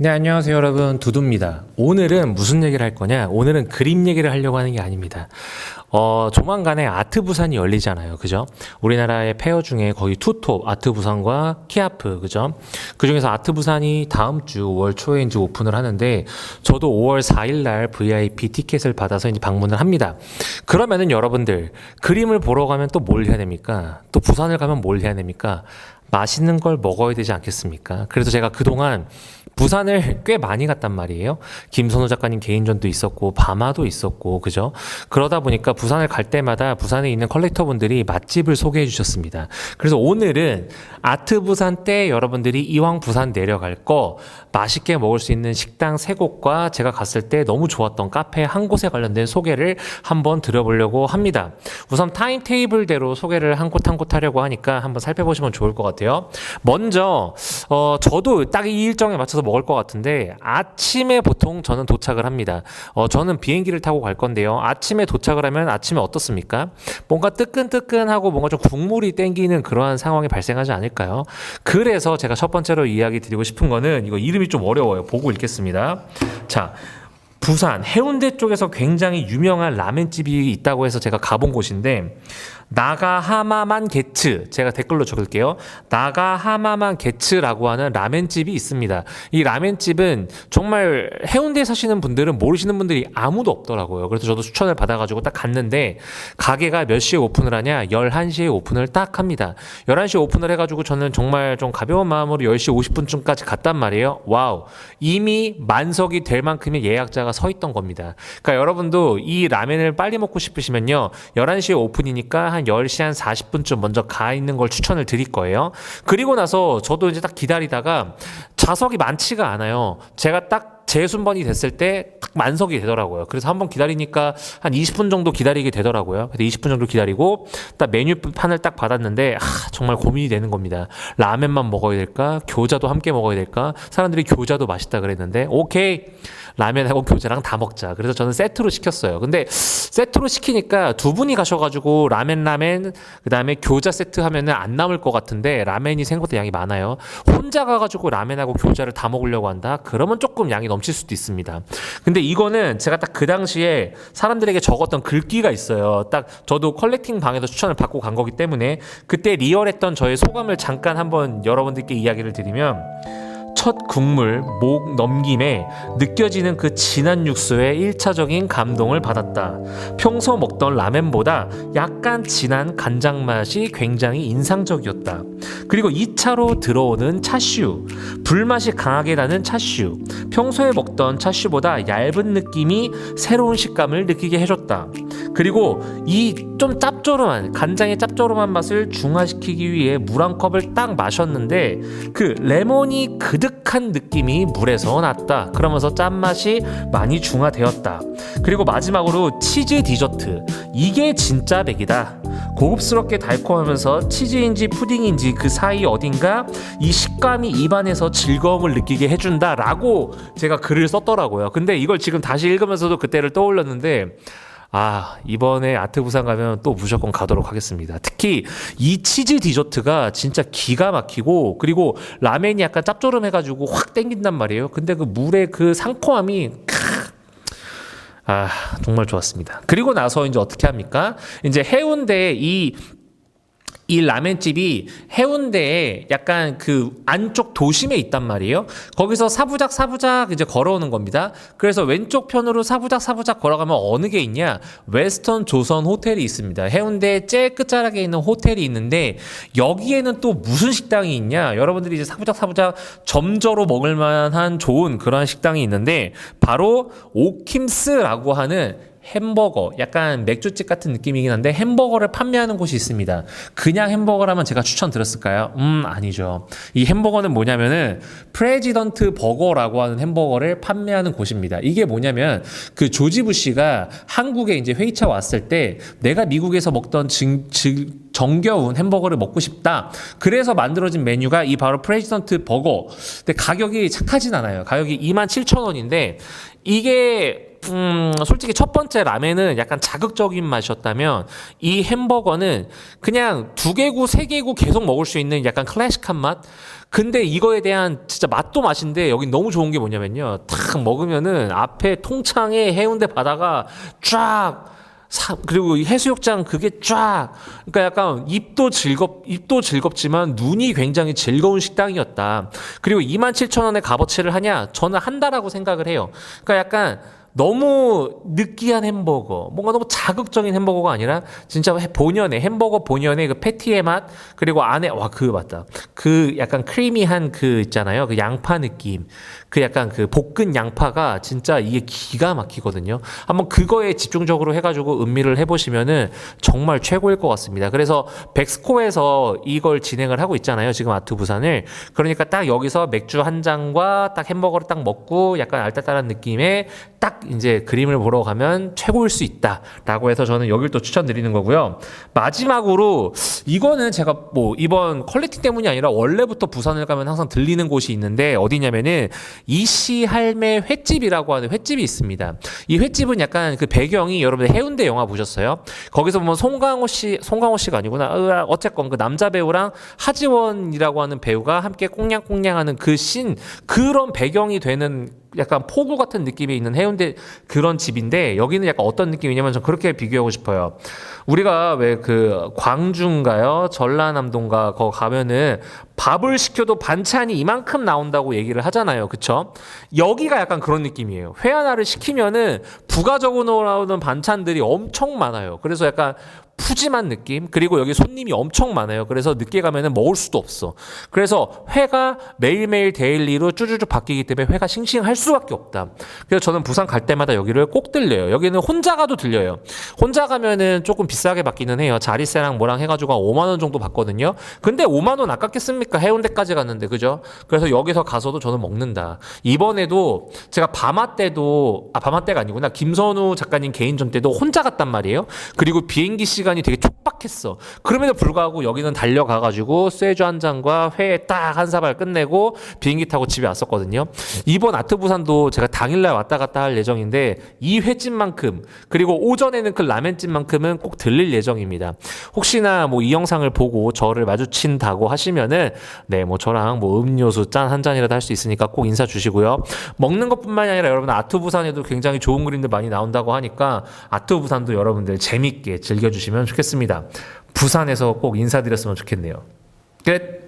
네, 안녕하세요, 여러분. 두두입니다. 오늘은 무슨 얘기를 할 거냐? 오늘은 그림 얘기를 하려고 하는 게 아닙니다. 어, 조만간에 아트 부산이 열리잖아요. 그죠? 우리나라의 페어 중에 거의 투톱 아트 부산과 키아프, 그죠? 그 중에서 아트 부산이 다음 주 5월 초에 이제 오픈을 하는데, 저도 5월 4일 날 VIP 티켓을 받아서 이제 방문을 합니다. 그러면은 여러분들, 그림을 보러 가면 또 뭘 해야 됩니까? 또 부산을 가면 뭘 해야 됩니까? 맛있는 걸 먹어야 되지 않겠습니까? 그래서 제가 그동안 부산을 꽤 많이 갔단 말이에요. 김선호 작가님 개인전도 있었고, 바마도 있었고, 그죠? 그러다 보니까 부산을 갈 때마다 부산에 있는 컬렉터분들이 맛집을 소개해 주셨습니다. 그래서 오늘은 아트 부산 때 여러분들이 이왕 부산 내려갈 거 맛있게 먹을 수 있는 식당 세 곳과 제가 갔을 때 너무 좋았던 카페 한 곳에 관련된 소개를 한번 들어보려고 합니다. 우선 타임테이블대로 소개를 한 곳 한 곳 하려고 하니까 한번 살펴보시면 좋을 것 같아요. 먼저 어, 저도 딱 이 일정에 맞춰서 먹을 것 같은데 아침에 보통 저는 도착을 합니다. 어, 저는 비행기를 타고 갈 건데요. 아침에 도착을 하면 아침에 어떻습니까? 뭔가 뜨끈뜨끈하고 뭔가 좀 국물이 땡기는 그러한 상황이 발생하지 않을까요? 그래서 제가 첫 번째로 이야기 드리고 싶은 거는 이거 이름이 좀 어려워요. 보고 읽겠습니다. 자, 부산 해운대 쪽에서 굉장히 유명한 라멘집이 있다고 해서 제가 가본 곳인데 나가하마만 게츠 제가 댓글로 적을게요. 나가하마만 게츠라고 하는 라멘집이 있습니다. 이 라멘집은 정말 해운대에 사시는 분들은 모르시는 분들이 아무도 없더라고요. 그래서 저도 추천을 받아가지고 딱 갔는데 가게가 몇 시에 오픈을 하냐? 11시에 오픈을 딱 합니다. 11시에 오픈을 해가지고 저는 정말 좀 가벼운 마음으로 10시 50분쯤까지 갔단 말이에요. 와우. 이미 만석이 될 만큼의 예약자가 서 있던 겁니다. 그러니까 여러분도 이 라멘을 빨리 먹고 싶으시면요. 11시에 오픈이니까 한 10시 한 40분쯤 먼저 가 있는 걸 추천을 드릴 거예요. 그리고 나서 저도 이제 딱 기다리다가 좌석이 많지가 않아요. 제가 딱 제 순번이 됐을 때 딱 만석이 되더라고요. 그래서 한번 기다리니까 한 20분 정도 기다리게 되더라고요. 그래서 20분 정도 기다리고 딱 메뉴판을 딱 받았는데 아, 정말 고민이 되는 겁니다. 라면만 먹어야 될까? 교자도 함께 먹어야 될까? 사람들이 교자도 맛있다 그랬는데 오케이. 라면하고 교자랑 다 먹자. 그래서 저는 세트로 시켰어요. 근데 세트로 시키니까 두 분이 가셔가지고 라멘 라멘 그 다음에 교자 세트 하면은 안 남을 것 같은데 라멘이 생각보다 양이 많아요. 혼자 가가지고 라멘하고 교자를 다 먹으려고 한다. 그러면 조금 양이 넘칠 수도 있습니다. 근데 이거는 제가 딱 그 당시에 사람들에게 적었던 글귀가 있어요. 딱 저도 컬렉팅 방에서 추천을 받고 간 거기 때문에 그때 리얼했던 저의 소감을 잠깐 한번 여러분들께 이야기를 드리면. 첫 국물 목 넘김에 느껴지는 그 진한 육수에 1차적인 감동을 받았다. 평소 먹던 라멘보다 약간 진한 간장 맛이 굉장히 인상적이었다. 그리고 2차로 들어오는 차슈. 불맛이 강하게 나는 차슈. 평소에 먹던 차슈보다 얇은 느낌이 새로운 식감을 느끼게 해줬다. 그리고 이 좀 짭조름한 간장의 짭조름한 맛을 중화시키기 위해 물 한 컵을 딱 마셨는데 그 레몬이 그득한 느낌이 물에서 났다. 그러면서 짠맛이 많이 중화되었다. 그리고 마지막으로 치즈 디저트. 이게 진짜 백이다. 고급스럽게 달콤하면서 치즈인지 푸딩인지 그 사이 어딘가 이 식감이 입안에서 즐거움을 느끼게 해준다라고 제가 글을 썼더라고요. 근데 이걸 지금 다시 읽으면서도 그때를 떠올렸는데 아, 이번에 아트 부산 가면 또 무조건 가도록 하겠습니다. 특히 이 치즈 디저트가 진짜 기가 막히고 그리고 라멘이 약간 짭조름해가지고 확 땡긴단 말이에요. 근데 그 물의 그 상콤함이 크, 아, 정말 좋았습니다. 그리고 나서 이제 어떻게 합니까? 이제 해운대에 이 이 라멘집이 해운대에 약간 그 안쪽 도심에 있단 말이에요. 거기서 사부작 사부작 이제 걸어오는 겁니다. 그래서 왼쪽 편으로 사부작 사부작 걸어가면 어느 게 있냐? 웨스턴 조선 호텔이 있습니다. 해운대 제일 끝자락에 있는 호텔이 있는데 여기에는 또 무슨 식당이 있냐? 여러분들이 이제 사부작 사부작 점저로 먹을 만한 좋은 그런 식당이 있는데 바로 오킴스라고 하는 햄버거, 약간 맥주집 같은 느낌이긴 한데 햄버거를 판매하는 곳이 있습니다. 그냥 햄버거라면 제가 추천드렸을까요? 음, 아니죠. 이 햄버거는 뭐냐면은 프레지던트 버거라고 하는 햄버거를 판매하는 곳입니다. 이게 뭐냐면 그 조지 부시가 한국에 이제 회의차 왔을 때 내가 미국에서 먹던 증, 증, 정겨운 햄버거를 먹고 싶다. 그래서 만들어진 메뉴가 이 바로 프레지던트 버거. 근데 가격이 착하진 않아요. 가격이 27,000원인데 이게 음, 솔직히 첫 번째 라멘은 약간 자극적인 맛이었다면 이 햄버거는 그냥 두 개구, 세 개구 계속 먹을 수 있는 약간 클래식한 맛? 근데 이거에 대한 진짜 맛도 맛인데 여기 너무 좋은 게 뭐냐면요. 탁 먹으면은 앞에 통창에 해운대 바다가 쫙 사, 그리고 이 해수욕장 그게 쫙 그러니까 약간 입도 즐겁 입도 즐겁지만 눈이 굉장히 즐거운 식당이었다. 그리고 27,000원의 값어치를 하냐? 저는 한다라고 생각을 해요. 그러니까 약간 너무 느끼한 햄버거, 뭔가 너무 자극적인 햄버거가 아니라 진짜 해- 본연의 햄버거 본연의 그 패티의 맛 그리고 안에 와 그 맞다. 그 약간 크리미한 그 있잖아요. 그 양파 느낌. 그 약간 그 볶은 양파가 진짜 이게 기가 막히거든요. 한번 그거에 집중적으로 해가지고 음미를 해보시면은 정말 최고일 것 같습니다. 그래서 백스코에서 이걸 진행을 하고 있잖아요. 지금 아트 부산을. 그러니까 딱 여기서 맥주 한 잔과 딱 햄버거를 딱 먹고 약간 알딸딸한 느낌의 딱 이제 그림을 보러 가면 최고일 수 있다라고 해서 저는 여길 또 추천드리는 거고요. 마지막으로 이거는 제가 뭐 이번 퀄리티 때문이 아니라 원래부터 부산을 가면 항상 들리는 곳이 있는데 어디냐면은 이씨 할매 횟집이라고 하는 횟집이 있습니다. 이 횟집은 약간 그 배경이 여러분들 해운대 영화 보셨어요? 거기서 보면 송강호 씨, 송강호 씨가 아니구나. 어쨌건 그 남자 배우랑 하지원이라고 하는 배우가 함께 꽁냥꽁냥하는 그씬 그런 배경이 되는 약간 포구 같은 느낌이 있는 해운대 그런 집인데 여기는 약간 어떤 느낌이냐면 전 그렇게 비교하고 싶어요. 우리가 왜 그 광주인가요? 전라남도인가 거 가면은 밥을 시켜도 반찬이 이만큼 나온다고 얘기를 하잖아요. 그쵸? 여기가 약간 그런 느낌이에요. 회 하나를 시키면은 부가적으로 나오는 반찬들이 엄청 많아요. 그래서 약간 푸짐한 느낌? 그리고 여기 손님이 엄청 많아요. 그래서 늦게 가면은 먹을 수도 없어. 그래서 회가 매일매일 데일리로 쭈쭈쭈 바뀌기 때문에 회가 싱싱할 수밖에 없다. 그래서 저는 부산 갈 때마다 여기를 꼭 들려요. 여기는 혼자 가도 들려요. 혼자 가면은 조금 비싸게 받기는 해요. 자리세랑 뭐랑 해가지고 한 5만 원 정도 받거든요. 근데 5만 원 아깝겠습니까 해운대까지 갔는데 그죠 그래서 여기서 가서도 저는 먹는다 이번에도 제가 밤화 때도 아 밤화 때가 아니구나 김선우 작가님 개인전 때도 혼자 갔단 말이에요 그리고 비행기 시간이 되게 촉박했어. 그럼에도 불구하고 여기는 달려가가지고 쇠주 한 잔과 회 딱 한 사발 끝내고 비행기 타고 집에 왔었거든요. 이번 아트 부산도 제가 당일날 왔다 갔다 할 예정인데 이 횟집만큼 그리고 오전에는 그 라멘집만큼은 꼭 들릴 예정입니다. 혹시나 뭐 이 영상을 보고 저를 마주친다고 하시면은 네 뭐 저랑 뭐 음료수 짠 한 잔이라도 할 수 있으니까 꼭 인사 주시고요. 먹는 것뿐만이 아니라 여러분 아트 부산에도 굉장히 좋은 그림들 많이 나온다고 하니까 아트 부산도 여러분들 재밌게 즐겨주시면 좋겠습니다. 부산에서 꼭 인사드렸으면 좋겠네요. 끝.